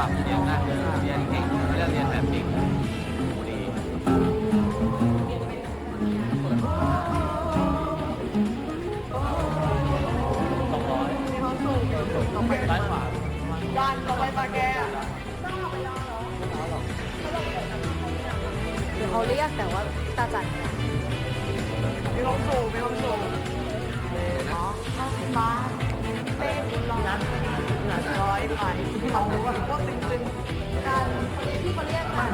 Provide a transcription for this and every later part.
ปรับเสียงได้เรียนเก่งเรียนเรียนแบบเก่งดีสองร้อยมีความสุขต้องไปซ้ายขวาด้านต่อไปตาแกอะเขาเรียกแต่ว่าตาจันมีความสุขมีความสุขอ๋อฟ้าเป็นร้อยร้อยไปที่ เรารู้ว่าก็ตึงตึงการที่เขาเรียกกัน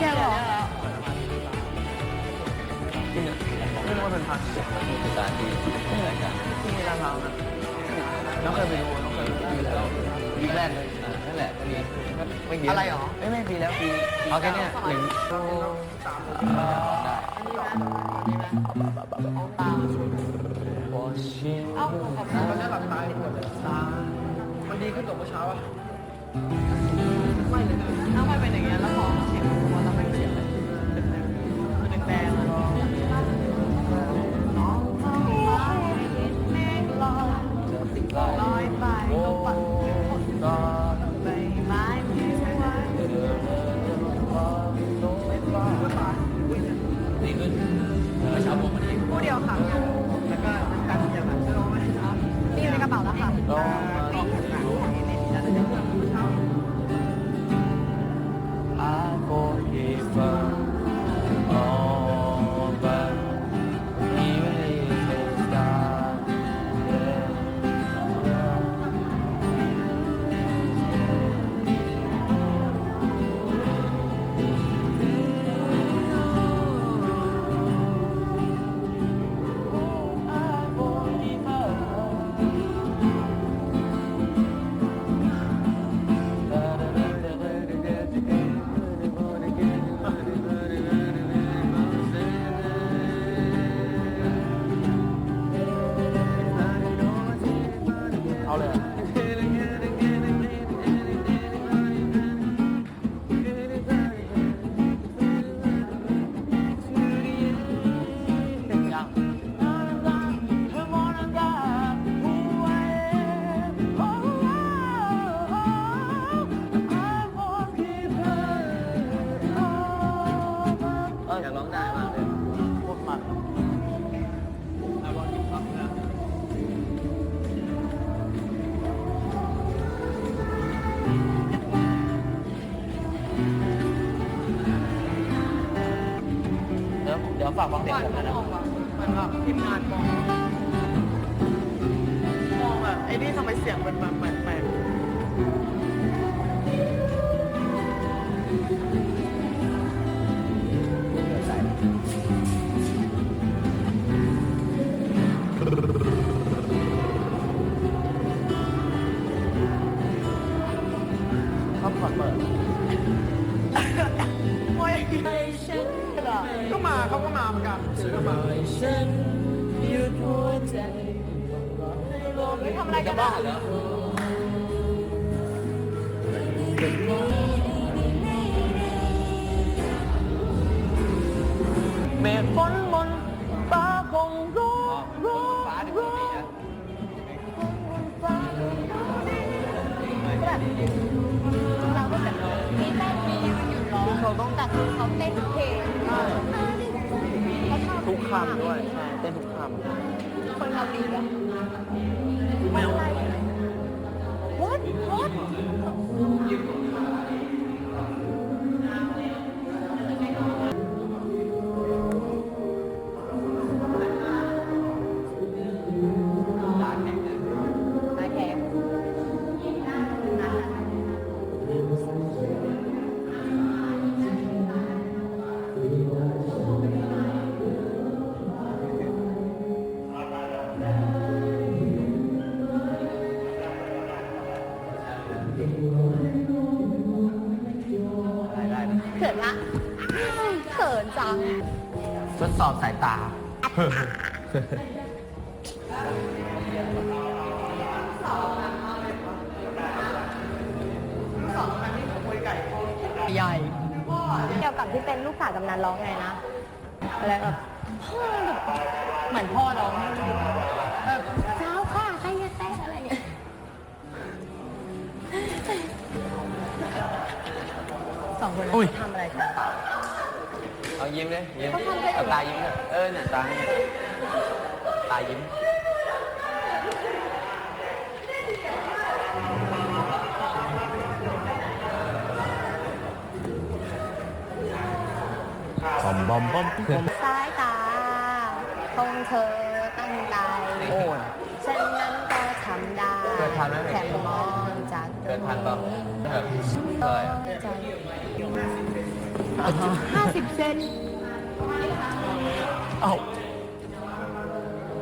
แกหรอไม่รู้ว่าเป็นพันเป็นการที่เป็นรายการที่มีราคานะน้องเคยไปดูน้องเคยดูปีแล้วปีแรกเลยอ่านั่นแหละก็มีไม่เยอะอะไรหรอไม่ไม่ปีแล้วปีเอาแค่เนี้ยหนึ่งได้โอ้ชินเอ้าขอบคุณตอนนี้หลับตาปวดตามันดี ขึ้นกว่าเมื่อเช้าอะ ดี๋ยวาฟังเสียงวันผมนะองแบบเหมือนแบบทีมงานมองมองแบบไอ้นี่ทำไมเสียงเป็นแบบแปลกชอบผ่อนเปิด ก็มาเขาก็มาเหมือนกันซื้อมาไม่ทำอะไรกันบ้าง คือเขาเต้นทุกเพลงเขาชอบทุกคำด้วยใช่เต้นทุกคคนเกาหลีอะำไม่เอา What What ทดสอบสายตา ใหญ่ เกี่ยวกับที่เป็นลูกสาวกำนันร้องไงนะอะไรแบบพ่อแบบเหมือนพ่อน้องเออเช้าค่ะใครจะแตะอะไรเงี้ยสองคนอุ้ย ทำอะไรกัน เอายิ้มเลยยิ้มเขาทำกันอยู่เอาตายิ้มเลยเออเนี่ยตาเนี่ยตายิ้มบอมบอมบอมสายตาของเธอตั้งใจโอ้ยฉันนั้นก็ทำได้เคยทำไหมแค่มองจากเกิดทันป่ะแบบเคยอะ ห้าสิบเซนเอ้า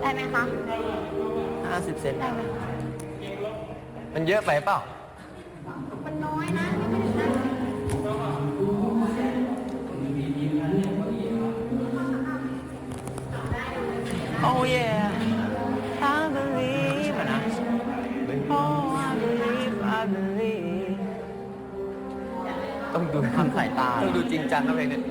ได้ไหมคะ ห้าสิบเซนได้ไหมมันเยอะไปเปล่า มันน้อยนะไม่ได้นะโอ้ย ทำสายตาดูจริงจังนะเพลงเนี้ย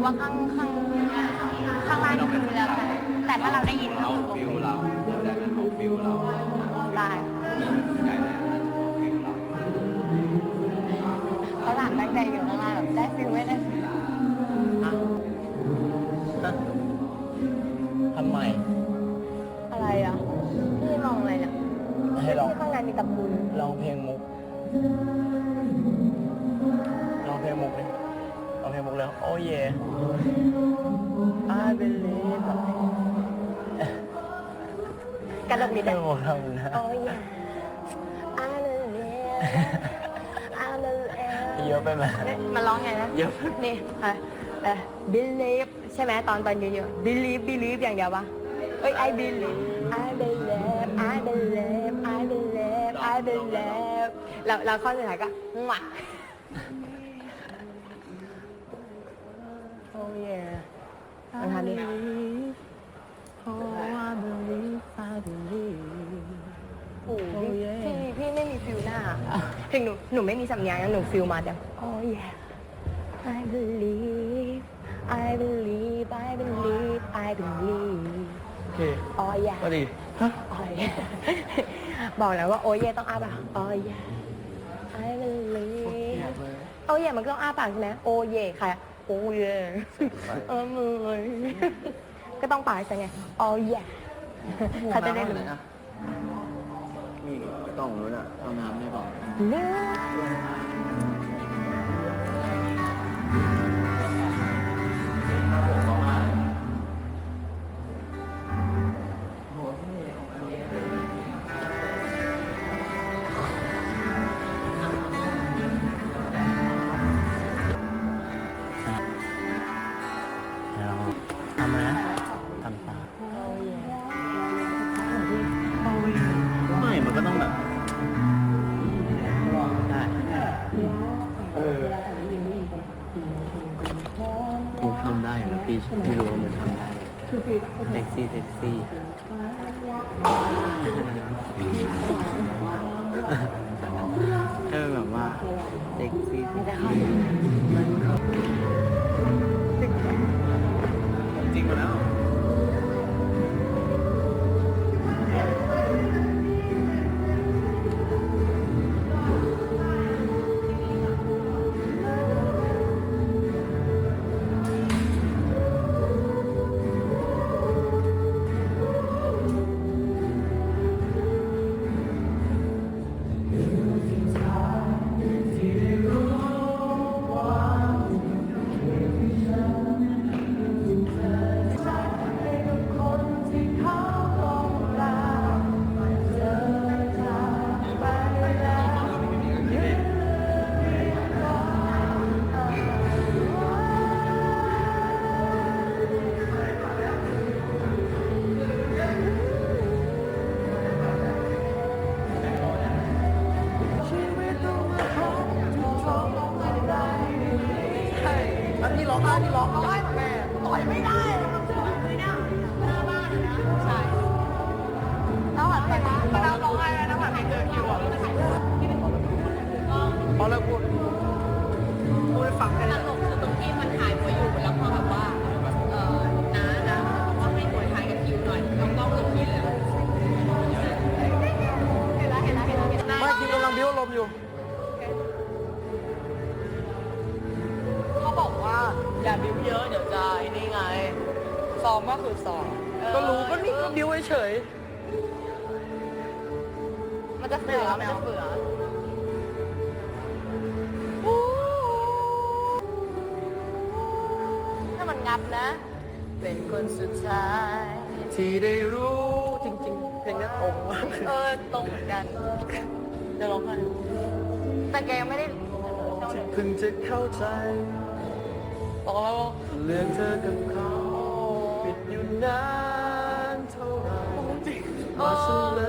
รู้ว่าข้างข้างข้างล่างนี่คือแล้วแต่แต่ถ้าเราได้ยินเราคือฟิลเร แล้ว โอ้ย I believe กระดกนิดเพลเดีงยวมุกทำนะโอ้ย I believe I believe เยอะไปไหมเนี่ยมันร้องไงนะ เยอะนี่ค่ะเออ believe ใช่ไหมตอนตอนเยอะๆ believe believe อย่างเดียวปะเอ้ย I believe I believe I believe I believe I believe แล้วแล้วข้อสุดท้ายก็หวัก โอ้ยมันทำดิ Oh I believe I believe โอ้โอ้พี่เย่พี่พี่ไม่มีฟิลหน้า ถึงหนูหนูไม่มีสำเนียงนะหนูฟิลมาแต่ oh yeah I believe I believe I believe I believe โอเค oh yeah ก็ดี oh yeah บอกแล้วว่าโอ้ยต้องอ้าปาก oh yeah I believe โอ้ยมันก็ต้องอ้าปากใช่ไหมโอ้ยค่ะ โอ้ยเออมือก็ต้องปากใช่ไง oh yeah เขาจะได้รู้มีกล่องนู้นอะเอาน้ำในกล่องำได้อยู่แล้วพี่พี่รู้ว่ามันทำได้เซ็กซี่เซ็กซี่เออแบบว่าเซ็กซี่เซ็กซี่จริงแล้ว พี่ร้องร้องไห้แม่ต่อยไม่ได้มันต่อยไม่ได้หน้าบ้านนะใช่น้ำหวานไปนะก็น้ำร้องไห้แล้วน้ำหวานไปเจอคิวอะพอแล้วพูดพูดฟังแค่ตลกคือตรงที่มันถ่ายหัวอยู่แล้วพอแบบว่าเออน้านะว่าให้หัวยถ่ายกับคิวหน่อยน้องต้องลงคิวเลยเห็นแล้วเห็นแล้วเห็นแล้วเห็นแล้วไม่คิดกำลังบิ้วลมอยู่ อย่าบิ้วเยอะเดี๋ยวจะไอ้นี่ไง ซ้อมก็คือซ้อมก็รู้ก็นี่ก็บิ้วเฉย มันจะเฟือมันจะเฟือถ้ามันงับนะ เป็นคนสุดท้ายๆที่ได้รู้จริงๆ เพลงนี้ตรงมากเออ ตรงเหมือนกันเดี๋ยวร้องไห้แต่แกยังไม่ได้เท่าไหร่เพิ่งจะเข้าใจบอกแล้ว เรื่องเธอกับเขาปิดอยู่นานเท่าไหร่จริงมาเฉล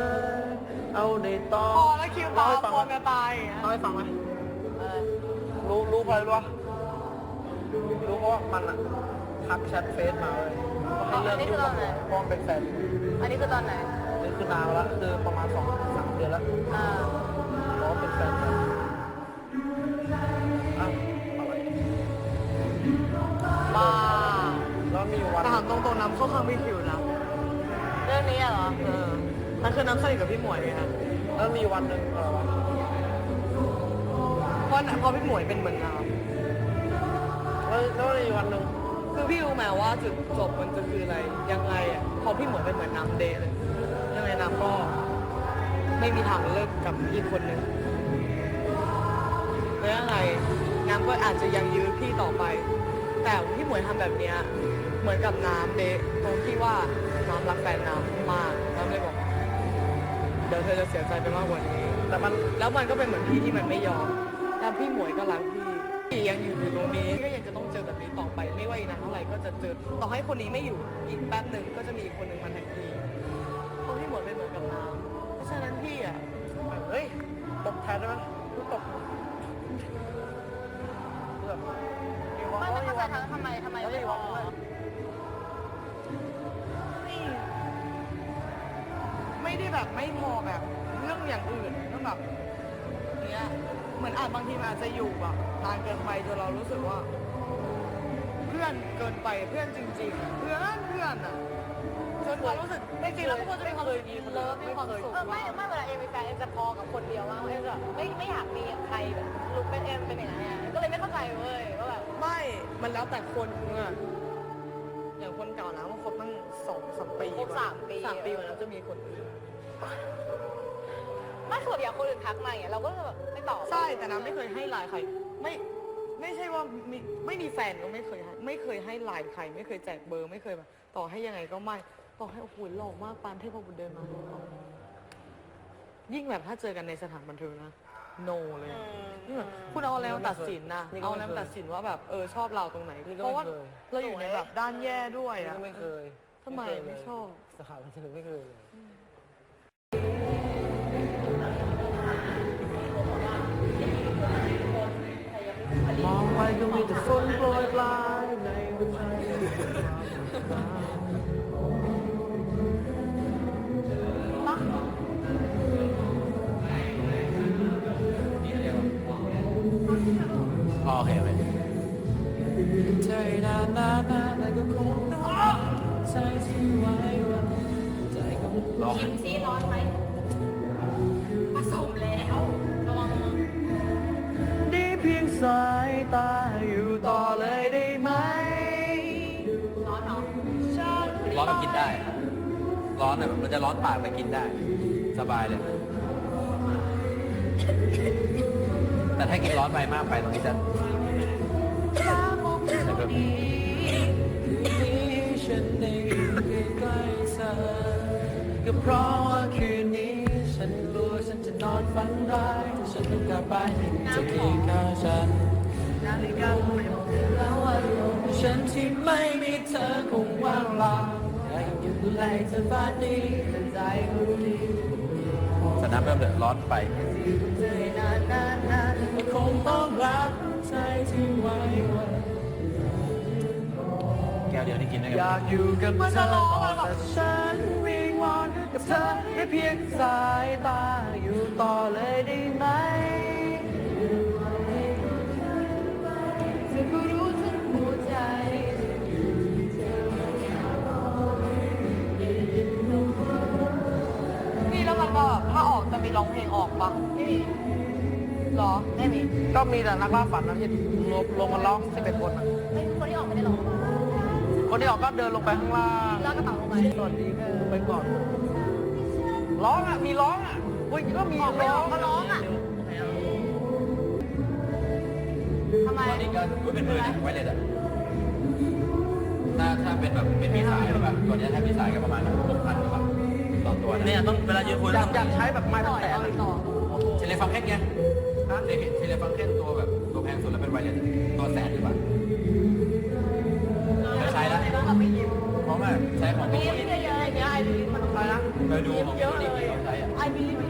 ยเอาในตอนพอนแล้วคิวตาพอจะตายอย่างเงี้ยเล่าให้ฟังไหมรู้รู้เพราะอะไรรู้ปะรู้เพราะว่ามันอะทักแชทเฟซมาเลยว่าให้เลิกยุ่งกับผมเพราะมันเป็นแฟนอันนี้คือตอนไหนนี่คือนานแล้วคือประมาณสองสามเดือนแล้วอ่า เพราะว่าเป็นแฟนกัน น้ำเข้าข้างพี่คิวนะ เรื่องนี้อะเหรอ เออ มันคือน้ำสนิทกับพี่หมวยไงฮะแล้วมีวันหนึ่งอะไรวะเพราะเพราะพี่หมวยเป็นเหมือนน้แล้วแล้วมีวันหนึ่งำคือพี่รู้ไหมว่าจุดจบมันจะคืออะไร ยังไงอะพอพี่หมวยเป็นเหมือนน้ำเดย์เลยยังไงน้ำก็ ไม่มีทางเลิกกับอีกคนนึงแล้วยังไงน้ำก็อาจจะยังยื้อพี่ต่อไป แต่พี่หมวยทำแบบเนี้ย เหมือนกับน้ำเดย์ตรงที่ว่าน้ำรักแฟนน้ำมากน้ำเลยบอกเดี๋ยวเธอจะเสียใจไปมากกว่านี้ แต่มันแล้วมันก็เป็นเหมือนพี่ที่มันไม่ยอมแล้วพี่หมวยก็รักพี่พี่ยังอยู่อยู่ตรงนี้ก็ยังจะต้องเจอแบบนี้ต่อไปไม่ว่าอีกนานเท่าไหร่ก็จะเจอต่อให้คนนี้ไม่อยู่อีกแป๊บหนึ่งก็จะมีอีกคนหนึ่งมาแทนพี่เพราะพี่หมวยเป็นเหมือนกับน้ำเพราะฉะนั้นพี่อะเฮ้ยตกแทนได้ไหมรู้ตกแบบมีวันไม่แล้วไม่เข้าใจทำไมทำไมวไม่พอ ไม่ได้แบบไม่พอแบบเรื่องอย่างอื่นเรื่องแบบเนี้ยเหมือนอาจบางทีมันอาจจะอยู่แบบนานเกินไปจนเรารู้สึกว่า เพื่อนเกินไปเพื่อนจริงๆเพื่อนเพื่อนอะจนเรารู้สึกจริงๆแล้วทุกคนจะมีความสุขเลิฟมีความสุขเออไม่ไม่เวลาเอ็มมีแฟนเอ็มจะพอกับคนเดียวว่าเอ็มจะไม่ไม่อยากมีกับใครแบบลุกเป็นเอ็มเป็นอย่างนี้นก็เลยไม่เข้าใจเว้ยว่าแบบไม่มันแล้วแต่คนอะอย่ามปีครบสามปี สามปีกว่าแล้วจะมีคนอื่นไม่ส่วนใหญ่คนอื่นทักมาอย่างเงี้ยเราก็แบบไม่ตอบใช่แต่น้ำไม่เคยให้ไลน์ใคร ไม่ไม่ใช่ว่ามีไม่มีแฟนก็ไม่เคยให้ไม่เคยให้ไลน์ใคร ไม่เคยแจกเบอร์ไม่เคยแบบต่อให้ยังไงก็ไม่ต่อให้โอ้โหหล่อมากปานเทพบุตรเดินมายิ่งแบบถ้าเจอกันในสถานบันเทิงนะ no เลยนี่แบบคุณเอาอะไรมาตัดสินนะนี่ก็เอาไม่อะไรเคยมาตัดสินว่าแบบเออชอบเราตรงไหนนี่ก็เพราะว่าไม่เคยเราอยู่ในแบบด้านแย่ด้วยนี่อะ ก็ไม่เคย ทำไมเคยเลยไม่ชอบสถาบันเทิงไม่เคยเลย มองไปก็มีแต่ฝนโปรยปลายในหัวใจโอเคไหมใจนานนานนานแต่ก็คง จที่ไว้วันใจก็ไม่ร้อนชิมซีร้อนไหมผสมแล้วระวังได้เพียงสายตาอยู่ต่อเลยได้ไหม ร้อนเนาะร้อนแบบกินได้ ร้อนแบบมันจะร้อนปากแต่กินได้ สบายเลย แต่ถ้ากินร้อนไปมากไปตรงนี้จะ เพราะว่าคืนนี้ ฉันกลัวฉันจะนอนฝันร้ายฉันไม่กลับไปจะเคียงข้างฉันนาฬิกาไม่บอกเธอแล้วว่าฉันที่ไม่มีเธอคงว่างเปล่าอยากอยู่ดูแลเธอฟ้านี้แต่ใจรู้ดีสนามเริ่มเดือดร้อนไปนานนานนานก็คงต้องรักใจที่ไว้วันดียวที่กินได้อกัยากอยู่กับเธอต่ออะแต่ฉันวิง วอนกับเธอได้เพียงสายตาอยู่ต่อเลยได้ไหมจะก็รู้ทั้งหัวใจพี่แล้วมันก็ถ้าออกจะมีร้องเพลงออกปะไม่มีหรอไม่มีก็มีแต่นักล่าฝันนะที่รวมลงมาร้อง11คนอะไม่คนที่ออกไม่ได้ร้องคนที่ออกก็เดินลงไปข้างล่างแล้วกระเป๋าลงไปสวัสดีค่ะ ไปก่อน ร้องอะ มีร้องอะอุ้ยก็มีออกไม่ร้ออองกก็ร้องอะทำไมตัวนี้ก็รู้เป็นหมื่นไวเลสอะถ้าถ้าเป็นแบบเป็นมีสายหรือเปล่าตัวเนี้ยถ้ามีสายก็ประมาณหกพันหรือเปล่าต่อตัวนะเนี่ยต้องเวลายืนคุยอยากอยากใช้แบบไม้ต่ตั้องแต่ต่อต่อเทเลฟังเคนไงเทเลฟังเคนตัวแบบตัวแพงสุดแล้วเป็นไวเลสตัวแสนหรือเปล่าเคยใช้แล้วบ้างกับไม่ยิ้มเพราะว่าใช้ของมี ดูของ เยอะ ตัว เล นี้ ย เขาใช้อะ ไอบิลิฟเยอะ แล้วมันตัวจะ